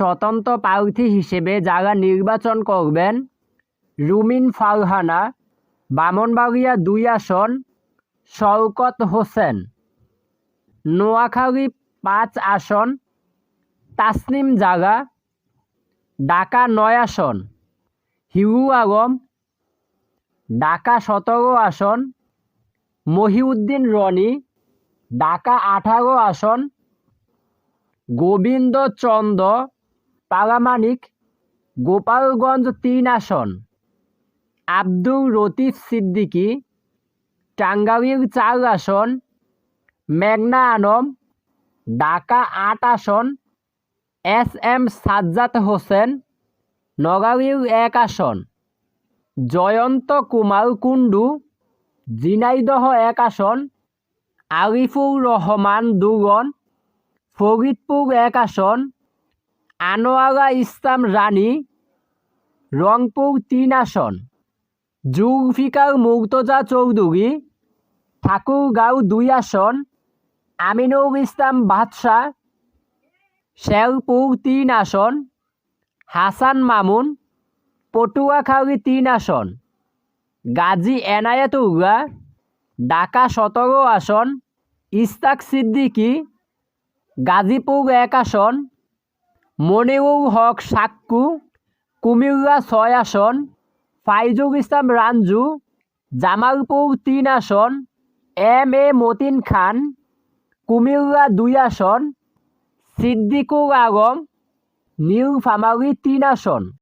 স্বতন্ত্র প্রার্থী হিসেবে যারা নির্বাচন করবেন, রুমিন ফারহানা, বামনবাড়িয়া দুই আসন, শওকত হোসেন। নোয়াখালী পাঁচ আসন, তাসনিম জাগা। ঢাকা নয় আসন, হিরু আগম ঢাকা সতেরো আসন, মহিউদ্দিন রনি। ঢাকা আঠারো আসন, গোবিন্দ চন্দ্র। পারামানিক গোপালগঞ্জ তিন আসন। আব্দুল রতিফ সিদ্দিকী টাঙ্গাইল চার আসন। মেঘনা আনম ঢাকা আট আসন। এস এম সাজ্জাদ হোসেন নগাঁও এক আসন। জয়ন্ত কুমার কুণ্ডু জিনাইদহ এক আসন। আরিফুর রহমান দুগন ফরিদপুর এক আসন। আনোয়ারা ইসলাম রানী, রংপুর তিন আসন, জুলফিকার মুর্তজা চৌধুরী, ঠাকুরগাঁও দুই আসন, আমিনুল ইসলাম বাদশাহ, শেরপুর তিন আসন, হাসান মামুন, পটুয়াখালী তিন আসন, গাজী এনায়েতুল্লাহ ঢাকা সতেরো আসন ইস্তাক সিদ্দিকী, গাজীপুর এক আসন মনিরুল হক সাক্কু, কুমিল্লা ছয় আসন, ফাইজুল ইসলাম রাঞ্জু জামালপুর তিন আসন, এম এ মতিন খান, কুমিল্লা দুই আসন সিদ্দিকুল আলম নিউ ফামারি তিন আসন।